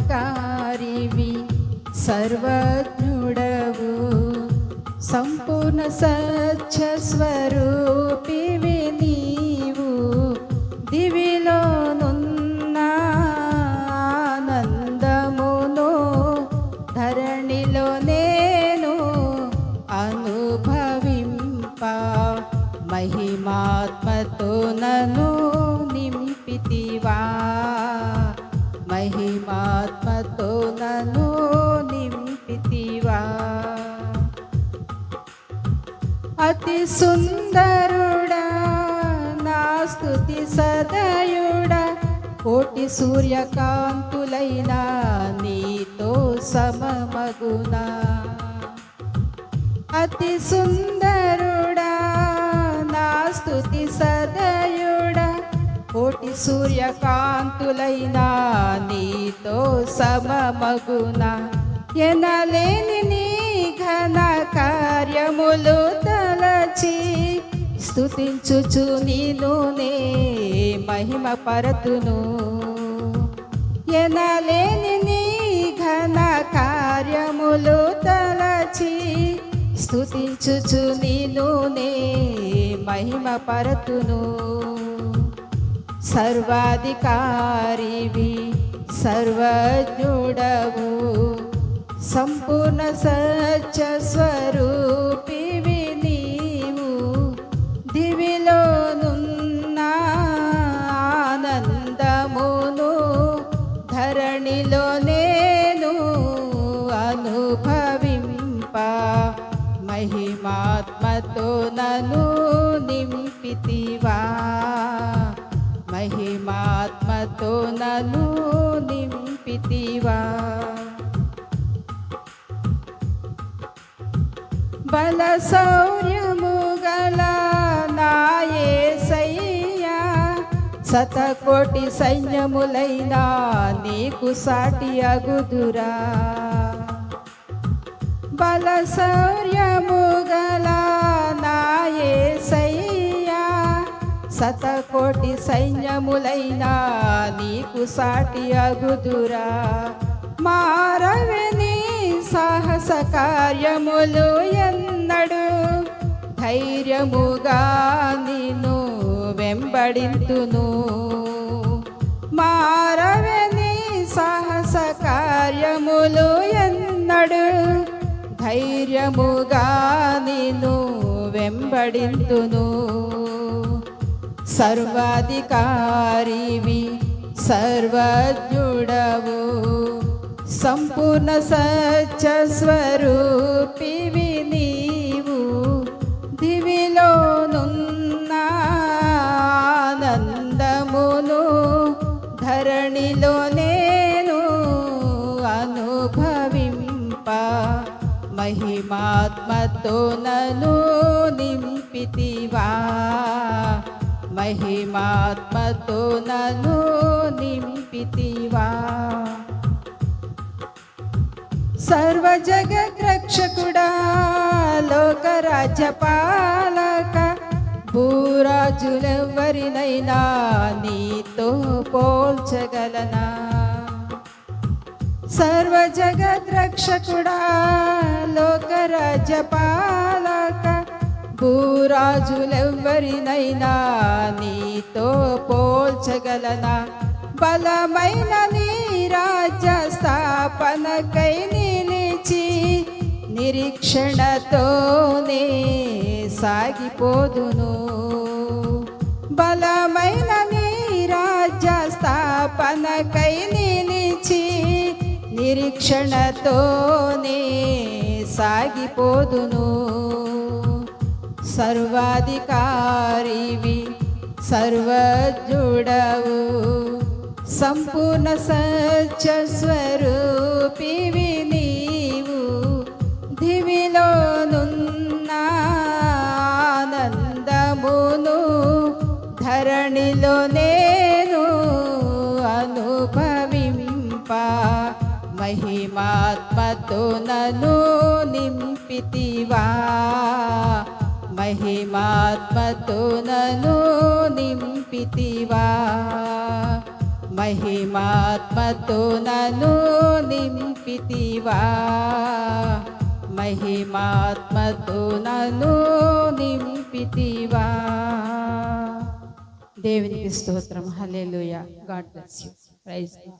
సర్వాధికారివి సర్వజ్ఞుడవు సంపూర్ణ సత్య స్వరూపివి నీవు దివిలోనున్న ఆనందమును ధరణిలో నేను అనుభవింప మహిమాత్మతో నను నింపితివా మహిమాత్మతో నన్ను నింపితివా? అతి సుందరుడా నా స్తుతి సదయుడా కోటి సూర్యకాంతులైన నీతో సమమగునా? అతి సుందరుడా నా స్తుతి సదయుడా కోటి సూర్యకాంతులైన నీతో సమమగున. ఎనలేని నీ ఘన కార్యములు తలచి స్తుతించుచు నీలోనే మహిమ పరతును. ఎనలేని నీ ఘన కార్యములు తలచి స్తుతించుచు నీలోనే మహిమ పరతును. సర్వాధికారివి సర్వజ్ఞుడవు సంపూర్ణ సత్య స్వరూపివి నీవు. దివిలోనున్న ఆనందమును ధరణిలో నేను అనుభవింప మహిమాత్మతో నను నింపితివా. మహిమాత్మతో నన్ను నింపితివా? బల శౌర్యము గల నాయసయ్యా శతకోటి సైన్యములైనా నీకు సాటి అగుదురా? బల శౌర్యము గల నాయసయ్యా శతకోటి సైన్యములైనా నీకు సాటి అగుదురా. మారవని సాహస కార్యములు ఎన్నడు. ధైర్యముగా నిన్ను వెంబడింతును. మారవని సాహస కార్యములు ఎన్నడు. ధైర్యముగా నిన్ను వెంబడింతును. సర్వాధికారివి సర్వజ్ఞుడవు సంపూర్ణ సత్య స్వరూపివి నీవు. దివిలోనున్న ఆనందమును ధరణిలో నేను అనుభవింప మహిమాత్మతో నను నింపితివా. మహిమాత్మతో నన్ను నింపితివా. సర్వ జగద్రక్షకుడా లోక రాజ్యపాలక భూరాజులెవ్వరినైనా నీతో పోల్చగలనా. సర్వ జగద్రక్షకుడా లోక రాజ్యపాలక భూరాజులెవ్వరినైనా నీతో పోల్చగలనా? బలమైన నీ రాజ్య స్థాపనకై నిలిచి నిరీక్షణతోనే సాగిపోదును. బలమైన నీ రాజ్య స్థాపనకై నిలిచి నిరీక్షణతోనే సాగిపోదును. సర్వాధికారివి సర్వజుడవు సంపూర్ణ సత్య స్వరూపివి నీవు దివిలోనున్న ఆనందమును ధరణిలో నేను అనుభవింప మహిమాత్మతో నను నింపితివా. మహిమాత్మతో నన్ను నింపితివా. మహిమాత్మతో నన్ను నింపితివా. మహిమాత్మతో నన్ను నింపితివా. దేవునికి స్తోత్రం. Hallelujah. God bless you. Praise